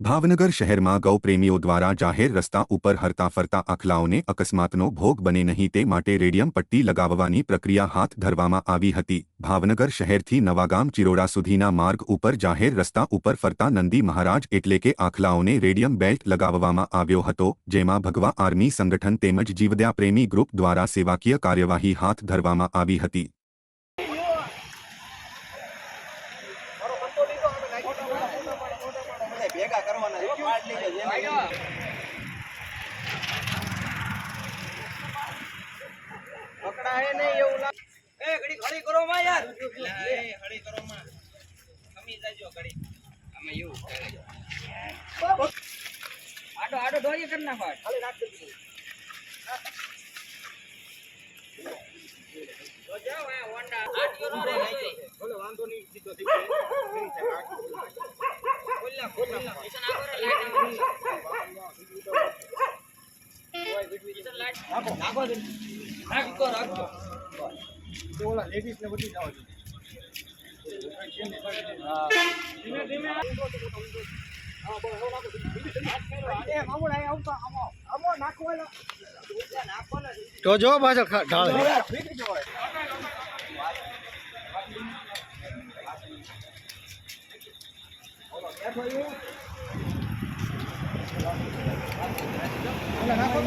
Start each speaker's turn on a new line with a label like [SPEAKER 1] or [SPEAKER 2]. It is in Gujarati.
[SPEAKER 1] ભાવનગર શહેરમાં ગૌપ્રેમીઓ દ્વારા જાહેર રસ્તા ઉપર હરતા ફરતા આખલાઓને અકસ્માતનો ભોગ બને નહીં તે માટે રેડિયમ પટ્ટી લગાવવાની પ્રક્રિયા હાથ ધરવામાં આવી હતી. ભાવનગર શહેરથી નવાગામ ચિરોડા સુધીના માર્ગ ઉપર જાહેર રસ્તા ઉપર ફરતા નંદી મહારાજ એટલે કે આખલાઓને રેડિયમ બેલ્ટ લગાવવામાં આવ્યો હતો, જેમાં ભગવા આર્મી સંગઠન તેમજ જીવદ્યા પ્રેમી ગ્રુપ દ્વારા સેવાકીય કાર્યવાહી હાથ ધરવામાં આવી હતી.
[SPEAKER 2] ભેગા કરવાના છે. પાડ લઈ જજો પકડાય નહીં એવું લાગે એ ઘડી ઘડી કરો માં યાર. એ ઘડી કરો માં. ખમી જાજો ઘડી. આમાં એવું આડો આડો ડોરી કરી નાખો ખાલી નાખ દે તો જાઓ આ હોન્ડા. આટીઓ નો રે ભલે વાંધો નહીં લેડીઝ ને બધી જાવ ધીમે ધીમે
[SPEAKER 3] તો જો પાછળ ઢાળ
[SPEAKER 2] નાખો